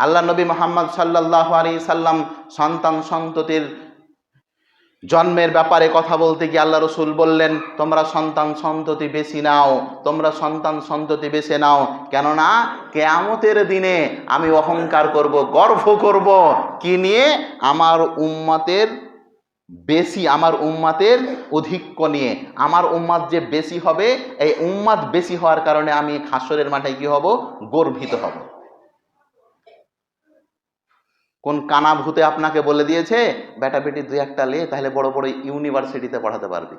আল্লাহ নবী মোহাম্মদ সাল্লাহ আলী সাল্লাম সন্তান সন্ততির জন্মের ব্যাপারে কথা বলতে গিয়ে আল্লাহ রসুল বললেন, তোমরা সন্তান সন্ততি বেশি নাও, তোমরা সন্তান সন্ততি বেছে নাও। কেননা কেয়ামতের দিনে আমি অহংকার করব, গর্ব করব। কি নিয়ে? আমার উম্মাতের বেশি, আমার উম্মাতের অধিক্য নিয়ে। আমার উম্মাদ যে বেশি হবে, এই উম্মাদ বেশি হওয়ার কারণে আমি হাসরের মাঠে কি হব? গর্বিত হব। কোন কানা ভূতে আপনাকে বলে দিয়েছে, বেটা বেটি দুই একটা লে, তাহলে বড় বড় ইউনিভার্সিটিতে পড়াতে পারবি।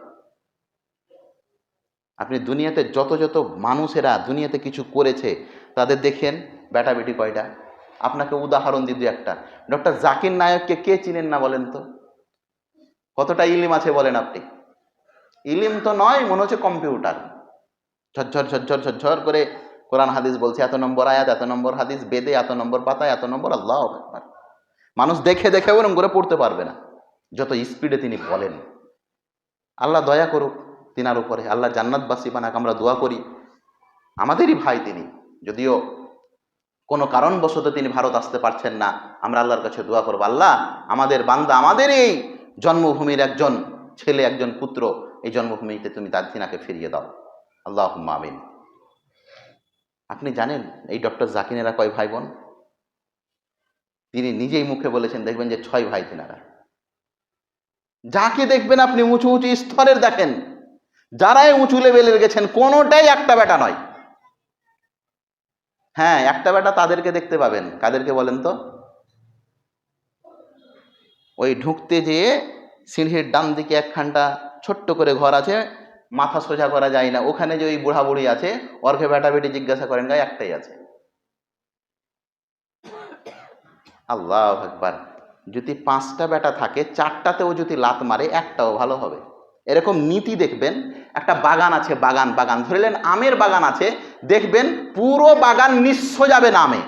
আপনি দুনিয়াতে যত যত মানুষেরা দুনিয়াতে কিছু করেছে, তাদের দেখেন, বেটা বেটি কয়টা? আপনাকে উদাহরণ দিই দু একটা। ডক্টর জাকির নায়ককে কে চিনেন না বলেন তো? কতটা ইলিম আছে বলেন আপনি? ইলিম তো নয়, মনে হচ্ছে কম্পিউটার। ঝরঝর ঝরঝর ঝরঝর করে কোরআন হাদিস বলছে, এত নম্বর আয়াত, এত নম্বর হাদিস বেদে, এত নম্বর পাতা এত নম্বর আল্লাহ মানুষ দেখে দেখে ওরম করে পড়তে পারবে না। যত স্পিডে তিনি বলেন। আল্লাহ দয়া করুক তিনার উপরে। আল্লাহ জান্নাতবাসী বানাক, আমরা দোয়া করি। আমাদেরই ভাই তিনি। যদিও কোনো কারণবশত তিনি ভারত আসতে পারছেন না, আমরা আল্লাহর কাছে দোয়া করব। আল্লাহ আমাদের বান্দা আমাদের এই জন্মভূমির একজন ছেলে, একজন পুত্র, এই জন্মভূমিতে তুমি তার তিনাকে ফিরিয়ে দাও। আল্লাহ আমিন। আপনি জানেন, এই ডক্টর জাকিনেরা কয় ভাই বোন? তিনি নিজেই মুখে বলেছেন, দেখবেন যে ছয় ভাই তিনারা। যাকে দেখবেন আপনি উঁচু উঁচু স্তরের দেখেন, যারাই উঁচু লেভেলের গেছেন, কোনোটাই একটা বেটা নয়। হ্যাঁ একটা বেটা তাদেরকে দেখতে পাবেন। কাদেরকে বলেন তো? ওই ঢুকতে যেয়ে সিঁড়ির ডান দিকে একখানটা ছোট্ট করে ঘর আছে, মাথা সোজা করা যায় না। ওখানে যে ওই বুড়া বুড়ি আছে অর্ঘে বেটা বেটি জিজ্ঞাসা করেন, গায়ে একটাই আছে। আল্লাহ একবার যদি পাঁচটা বেটা থাকে, চারটাতেও যদি লাত মারে, একটাও ভালো হবে। এরকম নীতি দেখবেন, একটা বাগান আছে, বাগান বাগান। ধরলেন আমের বাগান আছে, দেখবেন পুরো বাগান নিঃস্ব যাবে না আমে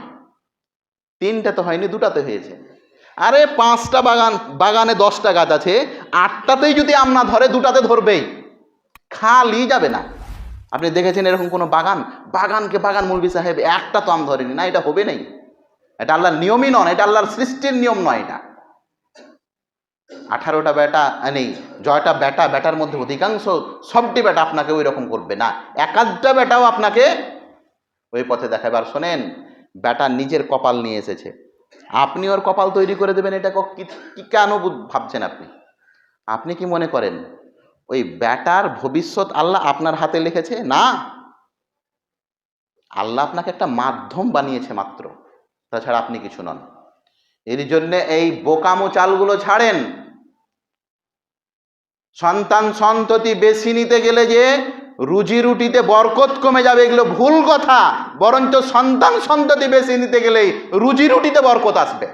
তিনটা তো হয়নি, দুটাতে হয়েছে। আরে, পাঁচটা বাগান, বাগানে দশটা গাছ আছে, আটটাতেই যদি আম না ধরে, দুটাতে ধরবেই। খালি যাবে না। আপনি দেখেছেন এরকম কোনো বাগান? বাগানকে বাগান মুলবি সাহেব, একটা তো আম ধরেনি। না, এটা হবে নেই। এটা আল্লাহর নিয়মই নন এটা আল্লাহর সৃষ্টির নিয়ম নয় এটা। আঠারোটা বেটা নেই জয়টা বেটা বেটার মধ্যে অধিকাংশ সবটি বেটা আপনাকে ওই রকম করবে না। একাধটা বেটাও আপনাকে ওই পথে দেখাবে। আর শোনেন বেটা নিজের কপাল নিয়ে এসেছে। আপনি ওর কপাল তৈরি করে দেবেন, এটা কেন ভাবছেন আপনি? আপনি কি মনে করেন, ওই ব্যাটার ভবিষ্যৎ আল্লাহ আপনার হাতে লিখেছে? না। আল্লাহ আপনাকে একটা মাধ্যম বানিয়েছে মাত্র। তাছাড়া আপনি কিছু নন। এর জন্যে এই বোকামো চালগুলো ছাড়েন। সন্তান সন্ততি বেশি নিতে গেলে যে রুজি রুটিতে বরকত কমে যাবে, এগুলো ভুল কথা। বরঞ্চ সন্তান সন্ততি বেশি নিতে গেলেই রুজি রুটিতে বরকত আসবে।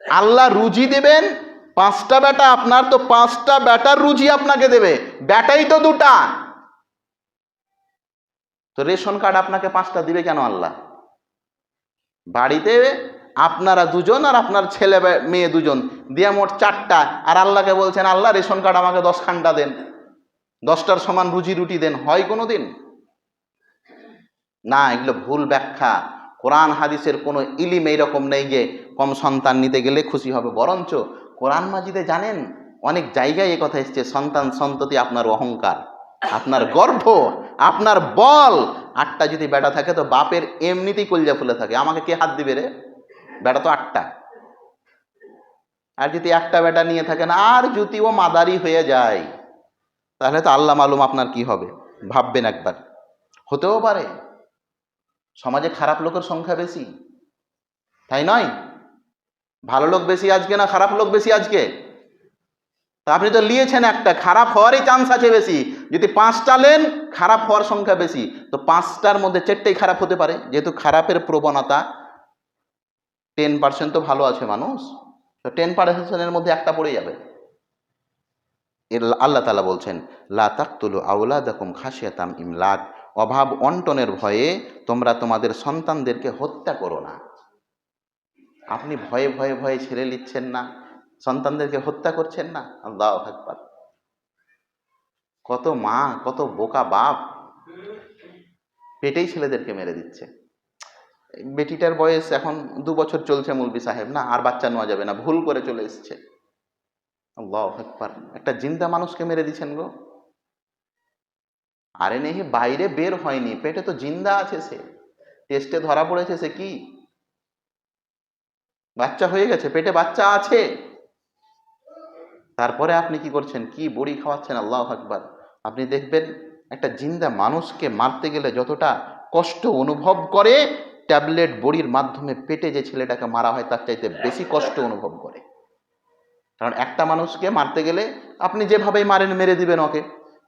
আল্লাহ রুজি দেবেন, পাঁচটা বেটা আপনার তো পাঁচটা বেটার রুজি আপনাকে দেবে, বেটাই তো দুটা। তো রেশন কার্ড আপনাকে পাঁচটা দিবে কেন আল্লাহ? বাড়িতে আপনারা দুজন আর আপনার ছেলে মেয়ে দুজন দিয়ে মোট চারটা, আর আল্লাহকে বলছেন, আল্লাহ রেশন কার্ড আমাকে দশখানটা দেন। দশটার সমান রুজি রুটি দেন। হয় কোনো দিন? না, এগুলো ভুল ব্যাখ্যা। কোরআন হাদিসের কোনো ইলিম এইরকম নেই যে কম সন্তান নিতে গেলে খুশি হবে। বরঞ্চ কোরআন মাজিদে জানেন, অনেক জায়গায় এ কথা এসছে, সন্তান সন্ততি আপনার অহংকার। আপনার গর্ভ, আপনার বল, আটটা যদি বেটা থাকে তো বাপের এমনিতেই কলজা ফুলে থাকে। আমাকে কে হাত দিবে রে? বেটা তো আটটা। আর যদি একটা বেটা নিয়ে থাকেন, আর যদি ও মাদারি হয়ে যায়, তাহলে তো আল্লাহ মালুম আপনার কি হবে? ভাববেন একবার। হতেও পারে। সমাজে খারাপ লোকের সংখ্যা বেশি। তাই নয়? ভালো লোক বেশি আজকে না খারাপ লোক বেশি আজকে? আপনি তো নিয়েছেন একটা, খারাপ হওয়ারই চান্স আছে বেশি। যদি পাঁচটা নেন খারাপ হওয়ার সংখ্যা বেশি। তো পাঁচটার মধ্যে চারটেই খারাপ হতে পারে। যেহেতু খারাপের প্রবণতা টেন পার্সেন্ট তো ভালো আছে মানুষ। তো টেন পার্সেন্টের মধ্যে একটা পড়ে যাবে। আল্লাহ তালা বলছেন, লা তাকতুলু আউলা দেখুম খাসিয়াতাম ইমলাক অভাব অন্টনের ভয়ে তোমরা তোমাদের সন্তানদেরকে হত্যা করো না। আপনি ভয়ে ভয়ে ভয়ে ছেড়ে নিচ্ছেন না। সন্তানদেরকে হত্যা করছেন না? আল্লাহ একবার কত মা, কত বোকা বাপ পেটেই ছেলেদেরকে মেরে দিচ্ছে। বেটিটার বয়স এখন দু বছর চলছে মুলবি সাহেব, না? আর বাচ্চা নেওয়া যাবে না, ভুল করে চলে এসছে। আল্লাহ একবার একটা জিন্দা মানুষকে মেরে দিচ্ছেন গো। আরে নেই বাইরে বের হয়নি। পেটে তো জিন্দা আছে সে। টেস্টে ধরা পড়েছে সে কি? বাচ্চা হয়ে গেছে, পেটে বাচ্চা আছে। তারপরে আপনি কি করছেন? কি বড়ি খাওয়াচ্ছেন? আল্লাহ আকবার। আপনি দেখবেন একটা জিন্দা মানুষকে মারতে গেলে যতটা কষ্ট অনুভব করে, ট্যাবলেট, বড়ির মাধ্যমে পেটে যে ছেলেটাকে মারা হয়, তার চাইতে বেশি কষ্ট অনুভব করে। কারণ একটা মানুষকে মারতে গেলে আপনি যেভাবেই মারেন, মেরে দিবেন ওকে।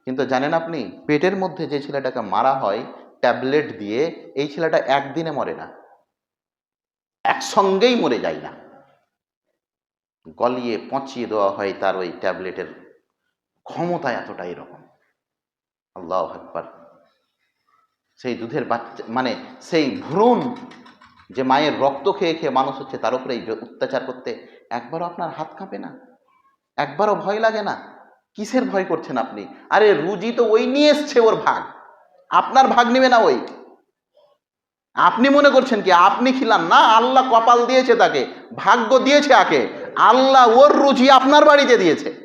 কিন্তু জানেন আপনি, পেটের মধ্যে যে ছেলেটাকে মারা হয়, ট্যাবলেট দিয়ে, এই ছেলেটা একদিনে মরে না। একসঙ্গেই মরে যায় না। গলিয়ে পচিয়ে দেওয়া হয় তার ওই ট্যাবলেটের ক্ষমতা এতটা এরকম। আল্লাহ একবার সেই দুধের বাচ্চা মানে সেই ভ্রূণ যে মায়ের রক্ত খেয়ে খেয়ে মানুষ হচ্ছে, তার উপরে এই অত্যাচার করতে, একবারও আপনার হাত কাঁপে না? একবারও ভয় লাগে না? কিসের ভয় করছেন আপনি? আরে রুজি তো ওই নিয়ে এসছে ওর ভাগ। আপনার ভাগ নেবে না ওই। আপনি মনে করছেন কি, আপনি খিলান? না, আল্লাহ কপাল দিয়েছে তাকে। ভাগ্য দিয়েছে আকে? আল্লাহ ওর রুজি আপনার বাড়িতে দিয়েছে।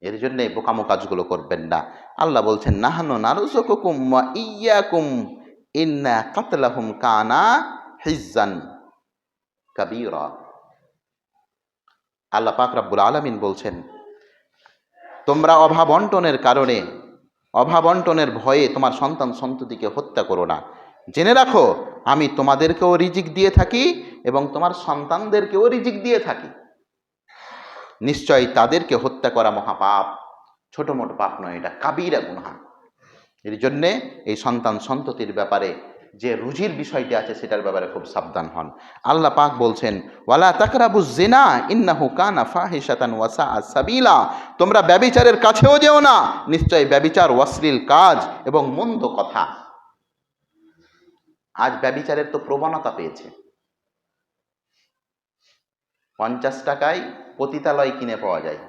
এর জন্য বোকামো কাজগুলো করবেন না। আল্লাহ বলছেন, নাহানো নারুজকুম ওয়া ইয়াকুম ইন্না কাতলাহুম কানা হিজ্জান কাবীরা। আল্লাহ পাক রাব্বুল আলামিন বলছেন, তোমরা অভাবন্টনের কারণে অভাবন্টনের ভয়ে তোমার সন্তান সন্ততিকে হত্যা করো না। জেনে রাখো, আমি তোমাদেরকেও রিজিক দিয়ে থাকি এবং তোমার সন্তানদেরকেও রিজিক দিয়ে থাকি। নিশ্চয়ই তাদেরকে হত্যা করা মহাপাপ, ছোট মোটো পাপ নয়, এটা কাবিরা গুনহা। এর জন্যে এই সন্তান সন্ততির ব্যাপারে যে রুজির বিষয়টি আছে, সেটার ব্যাপারে খুব সাবধান হন। আল্লাহ পাক বলছেন, ওয়ালা তাকরাবু জিনা ইন্নাহু কানা ফাহিশাতান ওয়াসা সাবিলা। তোমরা ব্যবিচারের কাছেও যেও না, নিশ্চয়ই ব্যবিচার অশ্লীল কাজ এবং মন্দ কথা। আজ ব্যবিচারের তো প্রবণতা পেয়েছে। পঞ্চাশ টাকায় পতিতালয় কিনে পাওয়া যায়।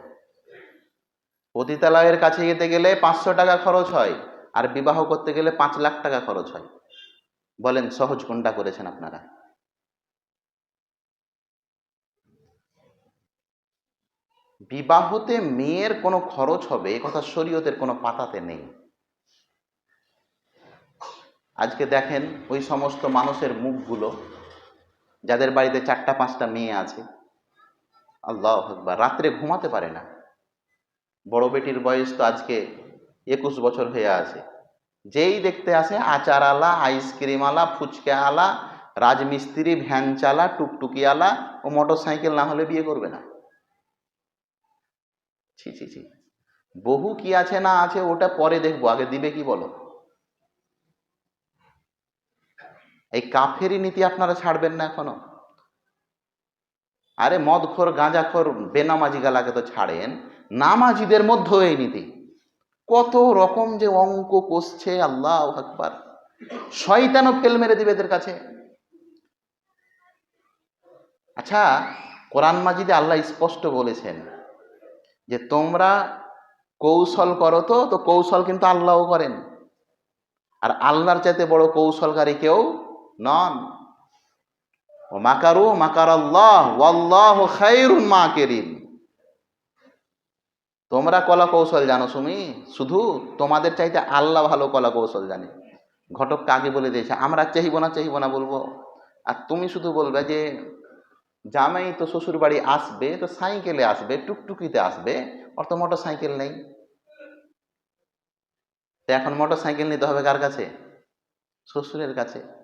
পতিতালয়ের কাছে যেতে গেলে পাঁচশো টাকা খরচ হয় আর বিবাহ করতে গেলে পাঁচ লাখ টাকা খরচ হয়। বলেন, সহজ কোনটা করেছেন আপনারা? বিবাহতে মেয়ের কোনো খরচ হবে কথা শরীয়তের কোনো পাতাতে নেই। আজকে দেখেন ওই সমস্ত মানুষের মুখগুলো, যাদের বাড়িতে চারটা, পাঁচটা মেয়ে আছে, আল্লাহ আকবার, রাত্রে ঘুমাতে পারে না। বড় বেটির বয়স তো আজকে একুশ বছর হয়ে আছে। যেই দেখতে আসে আচার আলা আইসক্রিম আলা ফুচকা আলা রাজমিস্ত্রি ভ্যান চালা টুকটুকি আলা ও মোটর সাইকেল না হলে বিয়ে করবে না। ছি ছি ছি। বহু কি আছে না আছে ওটা পরে দেখব, আগে দিবে কি বলো? এই কাফেরি নীতি আপনারা ছাড়বেন না এখনও। আরে মদখোর, গাঁজাখোর বেনামাজি গালাকে তো ছাড়েন। নামাজিদের মধ্যেও এই নীতি। কত রকম যে অঙ্ক কষছে, আল্লাহ আকবার। শয়তানও ফেল মেরে দিবে এদের কাছে। আচ্ছা কোরআন মাজিদে আল্লাহ স্পষ্ট বলেছেন যে তোমরা কৌশল করো তো তো কৌশল কিন্তু আল্লাহও করেন। আর আল্লাহর চাইতে বড় কৌশলকারী কেউ নন ও মাকারু মাকার আল্লাহ ওয়াল্লাহ খাইরুন মাকিরিন তোমরা কলা কৌশল জানো সুমি? শুধু তোমাদের চাইতে আল্লাহ ভালো কলা কৌশল জানে। ঘটক কাকে বলে দিয়েছে? আমরা চাইব না চাইব না বলব। আর তুমি শুধু বলবে যে, জামাই তো শ্বশুর বাড়ি আসবে, তো সাইকেলে আসবে, টুকটুকিতে আসবে, ওর তো মোটর সাইকেল নেই। তো এখন মোটর সাইকেল নিতে হবে কার কাছে? শ্বশুরের কাছে।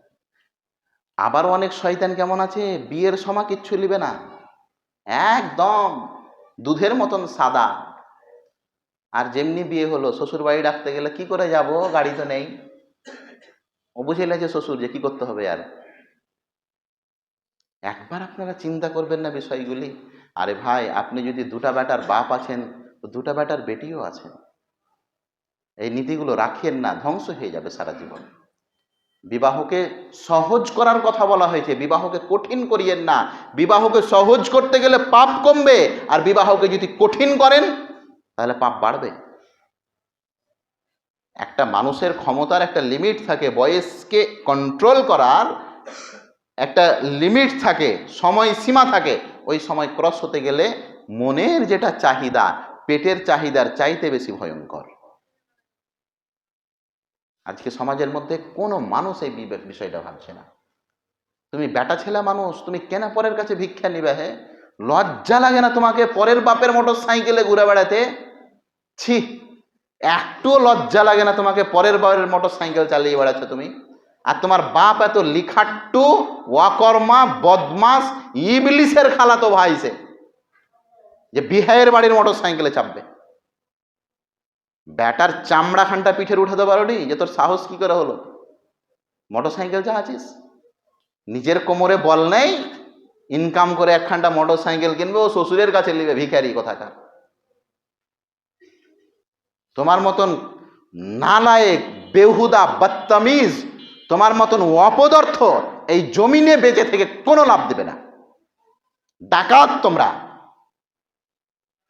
আবার অনেক শয়তান কেমন আছে? বিয়ের সময় কিচ্ছু নিবে না। একদম দুধের মতন সাদা। আর যেমনি বিয়ে হলো শ্বশুর বাড়ি ডাকতে গেলে কি করে যাব? গাড়ি তো নেই। ও বুঝে যে শ্বশুর যে কি করতে হবে আর। একবার আপনারা চিন্তা করবেন না বিষয়গুলি। আরে ভাই, আপনি যদি দুটা বেটার বাপ আছেন দুটা বেটার বেটিও আছেন। এই নীতিগুলো রাখেন না, ধ্বংস হয়ে যাবে সারা জীবন। বিবাহকে সহজ করার কথা বলা হয়েছে। বিবাহকে কঠিন করিয়েন না। বিবাহকে সহজ করতে গেলে পাপ কমবে। আর বিবাহকে যদি কঠিন করেন, তাহলে পাপ বাড়বে। একটা মানুষের ক্ষমতার একটা লিমিট থাকে, বয়সকে কন্ট্রোল করার একটা লিমিট থাকে সময় সীমা থাকে, ওই সময় ক্রস হতে গেলে মনের যেটা চাহিদা, পেটের চাহিদার চাইতে বেশি ভয়ঙ্কর। আজকে সমাজের মধ্যে কোনো মানুষ এই বিষয়টা ভাবছে না। তুমি বেটা ছেলে মানুষ, তুমি কেন পরের কাছে ভিক্ষা নিবে হে? লজ্জা লাগে না তোমাকে পরের বাপের মোটর সাইকেলে ঘুরে বেড়াতে? ছি একটু লজ্জা লাগে না তোমাকে পরের বাপের মোটর সাইকেল চালিয়ে বেড়াচ্ছ তুমি? আর তোমার বাপ এত লিখাট্টু ওয়াকর্মা বদমাস, ইবলিসের খালা তো ভাইছে যে বিহায়ের বাড়ির মোটর সাইকেলে চাপবে। ব্যাটার চামড়া খানটা পিঠের উঠাতে পারোনি যে তোর সাহস কি করে হলো? মোটর সাইকেল যা আছিস? নিজের কোমরে বল নেই ইনকাম করে একখানটা মোটর সাইকেল কিনবে, ও শ্বশুরের কাছে নিবে, ভিখারি কথাটা তোমার মতন নালায়েক, বেহুদা, বদতমিজ, তোমার মতন অপদার্থ এই জমিনে বেঁচে থেকে কোনো লাভ দেবে না। ডাকাত তোমরা।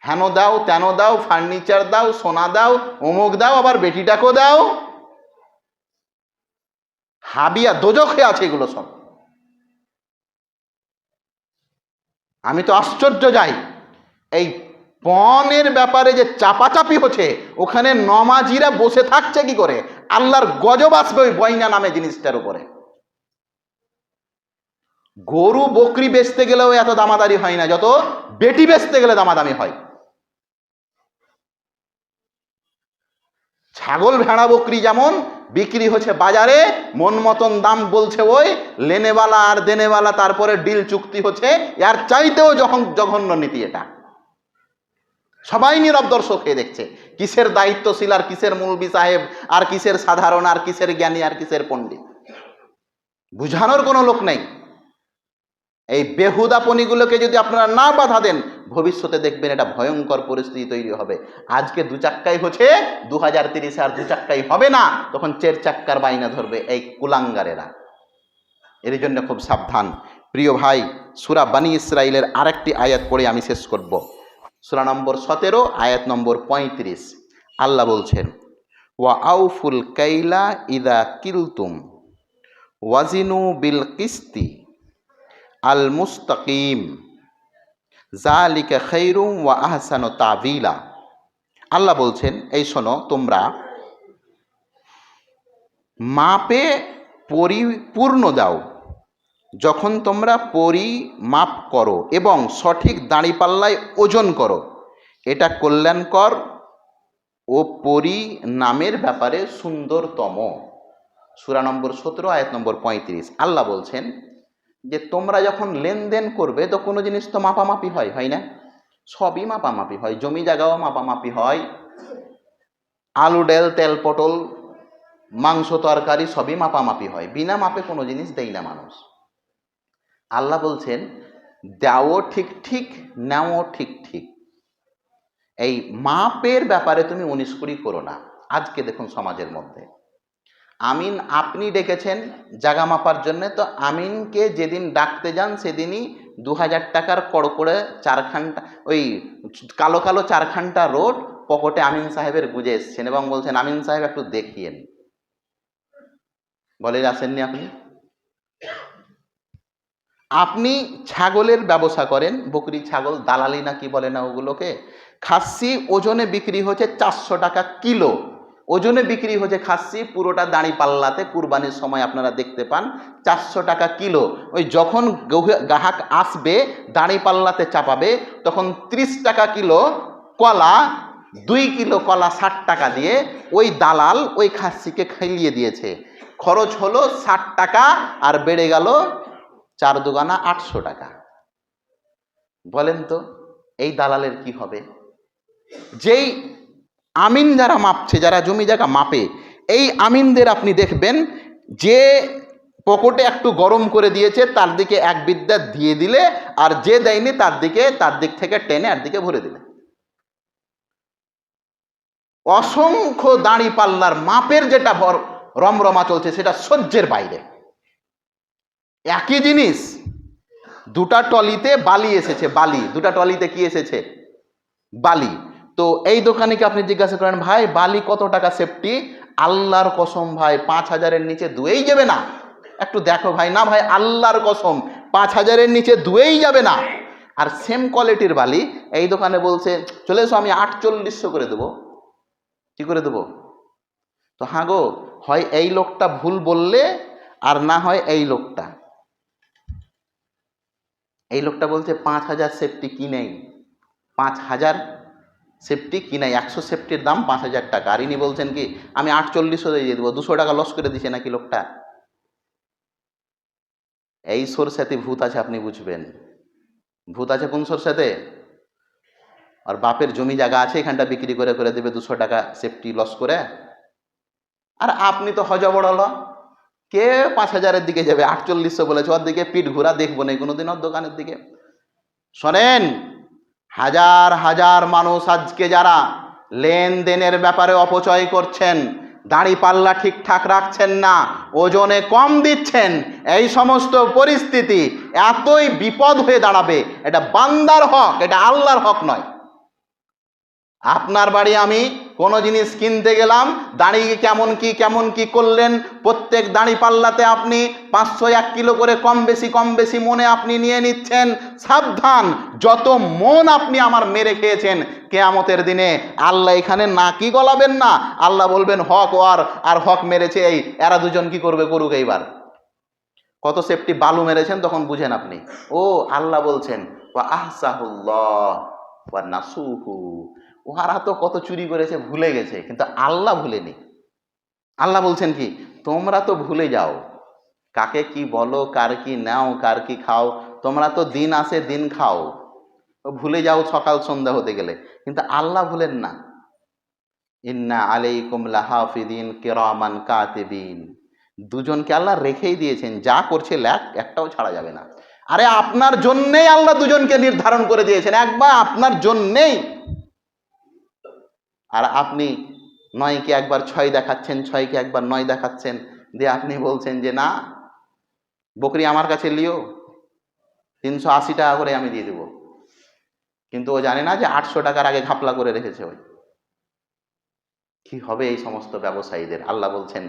হেন দাও, তেন দাও, ফার্নিচার দাও, সোনা দাও, অমুক দাও, আবার বেটিটাকেও দাও। হাবিয়া, দোজখে আছে এগুলো সব। আমি তো আশ্চর্য যাই। এই পণের ব্যাপারে যে চাপাচাপি হচ্ছে, ওখানে নমাজিরা বসে থাকছে কি করে? আল্লাহর গজব আসবে ওই বইনা নামে জিনিসটার উপরে। গরু বকরি বেচতে গেলেও এত দামাদারি হয় না, যত বেটি বেচতে গেলে দামাদামি হয়। ছাগল ভেড়া বকরি যেমন, বিক্রি হচ্ছে বাজারে, মন মতন দাম বলছে ওই লেনেওয়ালা আর দেনেওয়ালা তারপরে ডিল চুক্তি হচ্ছে, এর চাইতেও যখন জঘন্য নীতি এটা। সবাই নীরব দর্শক হয়ে দেখছে, কিসের দায়িত্বশীল আর কিসের মুলবি সাহেব, আর কিসের সাধারণ, আর কিসের জ্ঞানী, আর কিসের পণ্ডিত। বুঝানোর কোনো লোক নেই। এই বেহুদাপনিগুলোকে যদি আপনারা না বাধা দেন ভবিষ্যতে দেখবেন এটা ভয়ঙ্কর পরিস্থিতি তৈরি হবে। আজকে দু চাক্কাই হচ্ছে দু হাজার তিরিশে আর দু চাক্কাই হবে না। তখন চের চাক্কার বাইনা ধরবে এই কুলাঙ্গারেরা। এর জন্য খুব সাবধান। প্রিয় ভাই, সুরা বানি ইসরাইলের আরেকটি আয়াত পড়ে আমি শেষ করব। সুরা নম্বর সতেরো, আয়াত নম্বর পঁয়ত্রিশ। আল্লাহ বলছেন, ওয়া আউফুল কাইলা ইদা কিলতুম, ওয়াজিনু বিল কিস্তি আল মুস্তাকিম। জালিকা খৈরুম ওয়া আহসানু তাবিলা। আল্লাহ বলছেন, এই শোনো, তোমরা মাপে পরিপূর্ণ দাও। যখন তোমরা পরিমাপ করো এবং সঠিক দাঁড়িপাল্লায় ওজন করো, এটা কল্যাণকর ও পরিণামের ব্যাপারে সুন্দরতম। সুরা নম্বর সতেরো, আয়াত নম্বর পঁয়ত্রিশ। আল্লাহ বলছেন যে তোমরা যখন লেনদেন করবে, তো কোনো জিনিস তো মাপামাপি হয় হয় না? সবই মাপামাপি হয়। জমি জায়গাও মাপামাপি হয়। আলু, ডেল, তেল, পটল, মাংস, তরকারি সবই মাপামাপি হয়। বিনা মাপে কোনো জিনিস দেয় না মানুষ। আল্লাহ বলছেন, দাও ঠিক ঠিক, নেও ঠিক ঠিক। এই মাপের ব্যাপারে তুমি উনিশ কুড়ি করো না। আজকে দেখুন সমাজের মধ্যে। আমিন আপনি ডেকেছেন জাগা মাপার জন্য, তো আমিনকে যেদিন ডাকতে যান সেদিনই দু হাজার টাকার কড়কড়ে চারখানটা, ওই কালো কালো চারখানটা রোড পকেটে আমিন সাহেবের গুজে এসছেন এবং বলছেন, আমিন সাহেব, একটু দেখিয়েন। বলে আসেননি আপনি? আপনি ছাগলের ব্যবসা করেন, বকরি, ছাগল, দালালি না কি বলে না ওগুলোকে? খাসি ওজনে বিক্রি হচ্ছে চারশো টাকা কিলো। ওজনে বিক্রি হচ্ছে খাসি, পুরোটা দাঁড়ি পাল্লাতে কুরবানির সময় আপনারা দেখতে পান। চারশো টাকা কিলো। ওই যখন গ্রাহক আসবে, দাঁড়ি পাল্লাতে চাপাবে, তখন ত্রিশ টাকা কিলো কলা, দুই কিলো কলা ষাট টাকা দিয়ে ওই দালাল ওই খাসিকে খাইয়ে দিয়েছে। খরচ হলো ষাট টাকা আর বেড়ে গেল চার দুগানা আটশো টাকা। বলেন তো, এই দালালের কি হবে? যেই আমিন যারা মাপছে, যারা জমি জায়গা মাপে, এই আমিনদের আপনি দেখবেন, যে পকেটে একটু গরম করে দিয়েছে, তার দিকে এক বিদ্যা দিয়ে দিলে, আর যে দেয়নি তার দিকে, তার দিক থেকে টেনে আর দিকে ভরে দিলে। অসংখ্য দাঁড়ি পাল্লার মাপের যেটা রমরমা চলছে, সেটা সহ্যের বাইরে। একই জিনিস, দুটা টলিতে বালি এসেছে, বালি। দুটা টলিতে কি এসেছে? বালি। তো এই দোকানিকে আপনি জিজ্ঞাসা করেন, ভাই, বালি কত টাকা সেফটি আল্লাহর কসম, ভাই, পাঁচ হাজারের নিচে দুয়েই যাবে না। একটু দেখো ভাই, না ভাই, আল্লাহর কসম, পাঁচ হাজারের নিচে দুয়েই যাবে না। আর সেম কোয়ালিটির বালি, এই দোকানে বলছে, চলে এসো, আমি আটচল্লিশশো করে দেবো। কি করে দেবো? তো হ্যাঁ গো, হয় এই লোকটা ভুল বললে, আর না হয় এই লোকটা। এই লোকটা বলছে, পাঁচ হাজার সেফটি কি নেই? পাঁচ হাজার সেফটি কি নাই? একশো সেফটির দাম পাঁচ হাজার টাকা। আর ইনি বলছেন কি, আমি আটচল্লিশশো দিয়ে দেবো, দুশো টাকা লস করে দিছে নাকি লোকটা? এই সরষেতে ভূত আছে, আপনি বুঝবেন। ভূত আছে কোন সরষেতে? আর বাপের জমি জায়গা আছে, এখানটা বিক্রি করে করে দেবে দুশো টাকা সেফটি লস করে। আর আপনি তো হজবড়ল। কে পাঁচ হাজারের দিকে যাবে? আটচল্লিশশো বলেছে ওর দিকে পিঠ ঘোরা দেখব না কোনোদিন ওর দোকানের দিকে। শোনেন হাজার হাজার মানুষ আজকে যারা লেনদেনের ব্যাপারে অপচয় করছেন দাড়ি পাল্লা ঠিকঠাক রাখছেন না, ওজনে কম দিচ্ছেন, এই সমস্ত পরিস্থিতি এতই বিপদ হয়ে দাঁড়াবে। এটা বান্দার হক, এটা আল্লাহর হক নয়। আপনার বাড়ি আমি কোনো জিনিস কিনতে গেলাম, দাঁড়ি কেমন কি কেমন কি করলেন, প্রত্যেক দাঁড়ি পাল্লাতে আপনি পাঁচশো এক কিলো করে কম বেশি কম বেশি মনে আপনি নিয়ে নিচ্ছেন। সাবধান, যত মন আপনি আমার মেরে খেয়েছেন, কেয়ামতের দিনে আল্লাহ এখানে নাকি গলাবেন না? আল্লাহ বলবেন, হক ওয়ার, আর হক মেরেছে এই, এরা দুজন কি করবে, করুক এইবার। কত সেফটি বালু মেরেছেন তখন বুঝেন আপনি। ও, আল্লাহ বলছেন আহসাহুল্লাহ নাসুহু। ওহারা তো কত চুরি করেছে, ভুলে গেছে, কিন্তু আল্লাহ ভুলেনি। আল্লাহ বলছেন কি, তোমরা তো ভুলে যাও, কাকে কি বলো, কার কি নাও, কার কি খাও, তোমরা তো দিন আসে দিন খাও। ভুলে যাও সকাল সন্ধ্যা হতে গেলে, কিন্তু আল্লাহ ভুলেন না। ইন্না আলাইকুম লাহাফিদিন কেরামান কাতিবিন। দুজনকে আল্লাহ রেখেই দিয়েছেন, যা করছে ল্যাক, একটাও ছাড়া যাবে না। আরে আপনার জন্যেই আল্লাহ দুজনকে নির্ধারণ করে দিয়েছেন, একবার আপনার জন্যেই। আর আপনি নয়কে একবার ছয় দেখাচ্ছেন, ছয়কে একবার নয় দেখাচ্ছেন, দিয়ে আপনি বলছেন যে, না, বকরি আমার কাছে লিও, তিনশো আশি টাকা করে আমি দিয়ে দেবো। কিন্তু ও জানে না যে আটশো টাকার আগে ঘাপলা করে রেখেছে ওই। কি হবে এই সমস্ত ব্যবসায়ীদের? আল্লাহ বলছেন,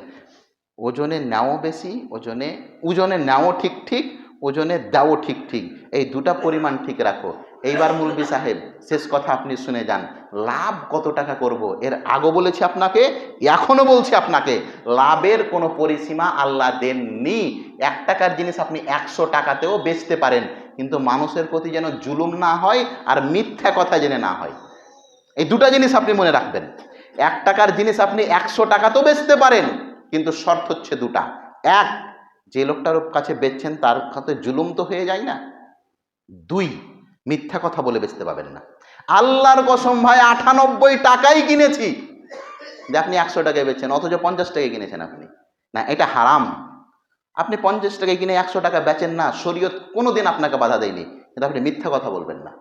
ওজনে নেও বেশি, ওজনে ওজনে নেও ঠিক ঠিক, ওজনে দাও ঠিক ঠিক। এই দুটা পরিমাণ ঠিক রাখো। এইবার মুলবি সাহেব, শেষ কথা আপনি শুনে যান। লাভ কত টাকা করব? এর আগও বলেছি আপনাকে এখনও বলছি আপনাকে, লাভের কোনো পরিসীমা আল্লাহ দেননি। এক টাকার জিনিস আপনি একশো টাকাতেও বেচতে পারেন, কিন্তু মানুষের প্রতি যেন জুলুম না হয় আর মিথ্যা কথা জেনে না হয়। এই দুটা জিনিস আপনি মনে রাখবেন। এক টাকার জিনিস আপনি একশো টাকাতেও বেচতে পারেন, কিন্তু শর্ত হচ্ছে দুটা। এক, যে লোকটার কাছে বেচছেন তার কাছে জুলুম তো হয়ে যায় না। দুই মিথ্যা কথা বলে বেচতে পাবেন না। আল্লাহর কসম ভাই, আটানব্বই টাকাই কিনেছি। যে আপনি একশো টাকায় বেচছেন, অথচ পঞ্চাশ টাকায় কিনেছেন আপনি। না, এটা হারাম। আপনি পঞ্চাশ টাকায় কিনে একশো টাকা বেচেন না, শরীয়ত কোনো দিন আপনাকে বাধা দেয়নি। কিন্তু আপনি মিথ্যা কথা বলবেন না।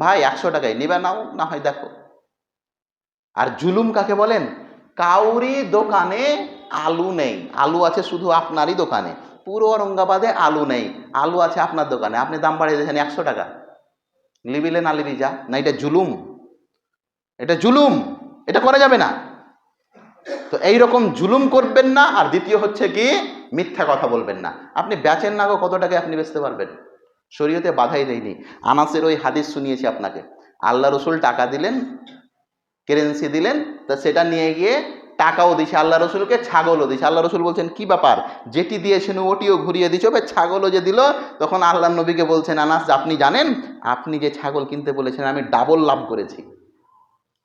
ভাই, একশো টাকায় নিবে নাও, না হয় দেখো। আর জুলুম কাকে বলেন? কাউরি দোকানে আলু নেই। আলু আছে শুধু আপনারই দোকানে। পুরো ঔরঙ্গাবাদে আলু নেই। আলু আছে আপনার দোকানে। আপনি দাম বাড়িয়ে দিয়েছেন একশো টাকা। লিবিলে না লিবি যা না এটা জুলুম। এটা জুলুম, এটা করা যাবে না। তো এই রকম জুলুম করবেন না, আর দ্বিতীয় হচ্ছে কি, মিথ্যা কথা বলবেন না। আপনি বেচেন না কত টাকায় আপনি বেচতে পারবেন? শরীয়তে বাধাই দেয়নি। আনাসের ওই হাদিস শুনিয়েছি আপনাকে। আল্লাহ রসুল টাকা দিলেন কারেন্সি দিলেন, তা সেটা নিয়ে গিয়ে টাকাও দিছে, আল্লাহ রসুলকে ছাগলও দিছে। আল্লাহ রসুল বলছেন, কি ব্যাপার? যেটি দিয়েছেন ওটিও ঘুরিয়ে দিচ্ছে ওবে ছাগলও যে দিল? তখন আল্লাহ নবীকে বলছেন, আনাস, আপনি জানেন, আপনি যে ছাগল কিনতে বলেছেন, আমি ডাবল লাভ করেছি।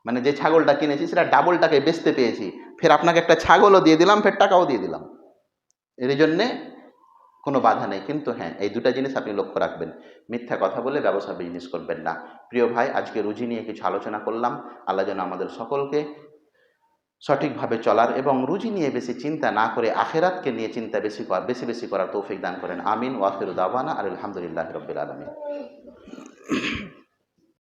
মানে যে ছাগলটা কিনেছি, সেটা ডাবল টাকায় বেচতে পেয়েছি। ফের আপনাকে একটা ছাগলও দিয়ে দিলাম, ফের টাকাও দিয়ে দিলাম। এর জন্যে কোনো বাধা নেই। কিন্তু হ্যাঁ এই দুটা জিনিস আপনি লক্ষ্য রাখবেন। মিথ্যা কথা বলে ব্যবসা বিজনেস করবেন না। প্রিয় ভাই, আজকে রুজি নিয়ে কিছু আলোচনা করলাম। আল্লাহ যেন আমাদের সকলকে সঠিকভাবে চলার এবং রুজি নিয়ে বেশি চিন্তা না করে আখেরাতকে নিয়ে চিন্তা বেশি বেশি বেশি করার তৌফিক দান করেন। আমিন। ওয়াফির দাওয়ানা আর আলহামদুলিল্লাহ রবিল আলমিন।